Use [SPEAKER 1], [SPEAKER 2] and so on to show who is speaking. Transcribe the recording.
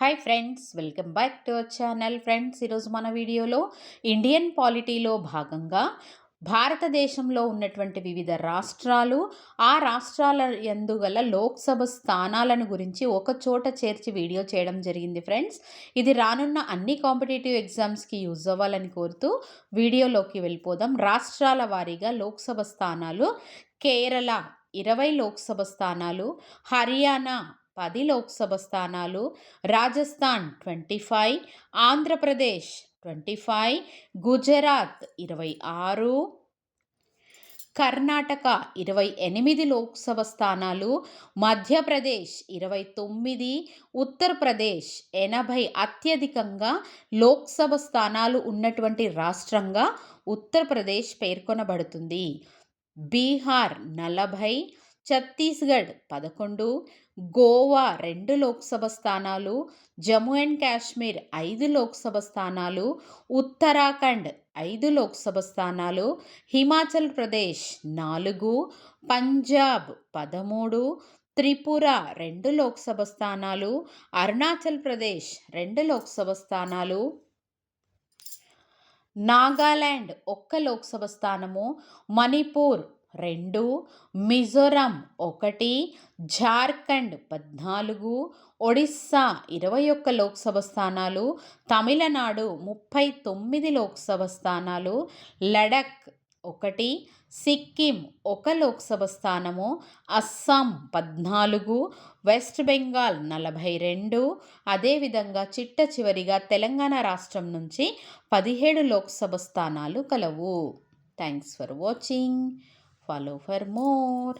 [SPEAKER 1] Hi friends welcome back to our channel friends ఈరోజు మన వీడియోలో ఇండియన్ పాలిటీలో భాగంగా భారతదేశంలో ఉన్నటువంటి వివిధ రాష్ట్రాలు ఆ రాష్ట్రాల ఎందుగల లోక్సభ స్థానాలను గురించి ఒక చోట చేర్చి వీడియో చేయడం జరిగింది ఫ్రెండ్స్ ఇది రానున్న అన్ని కాంపిటేటివ్ ఎగ్జామ్స్కి యూజ్ అవ్వాలని కోరుతూ వీడియోలోకి వెళ్ళిపోదాం. రాష్ట్రాల వారీగా లోక్సభ స్థానాలు కేరళ ఇరవై లోక్సభ స్థానాలు హర్యానా పది లోక్సభ స్థానాలు Rajasthan twenty five Andhra Pradesh twenty five Gujarat ఇరవై ఆరు కర్ణాటక ఇరవై ఎనిమిది లోక్సభ స్థానాలు మధ్యప్రదేశ్ ఇరవై తొమ్మిది ఉత్తరప్రదేశ్ ఎనభై అత్యధికంగా లోక్సభ స్థానాలు ఉన్నటువంటి రాష్ట్రంగా ఉత్తరప్రదేశ్ పేర్కొనబడుతుంది. బీహార్ నలభై ఛత్తీస్గఢ్ పదకొండు గోవా రెండు లోక్సభ స్థానాలు జమ్మూ అండ్ కాశ్మీర్ ఐదు లోక్సభ స్థానాలు ఉత్తరాఖండ్ ఐదు లోక్సభ స్థానాలు హిమాచల్ ప్రదేశ్ నాలుగు పంజాబ్ పదమూడు త్రిపుర రెండు లోక్సభ స్థానాలు అరుణాచల్ ప్రదేశ్ రెండు లోక్సభ స్థానాలు నాగాల్యాండ్ ఒక్క లోక్సభ స్థానము మణిపూర్ రెండు మిజోరాం ఒకటి జార్ఖండ్ పద్నాలుగు ఒడిస్సా ఇరవై ఒక్క లోక్సభ స్థానాలు తమిళనాడు ముప్పై తొమ్మిది లోక్సభ స్థానాలు లడక్ ఒకటి సిక్కిం ఒక లోక్సభ స్థానము అస్సాం పద్నాలుగు వెస్ట్ బెంగాల్ నలభై రెండు అదేవిధంగా చిట్ట చివరిగా తెలంగాణ రాష్ట్రం నుంచి పదిహేడు లోక్సభ స్థానాలు కలవు. Thanks for watching Follow for more.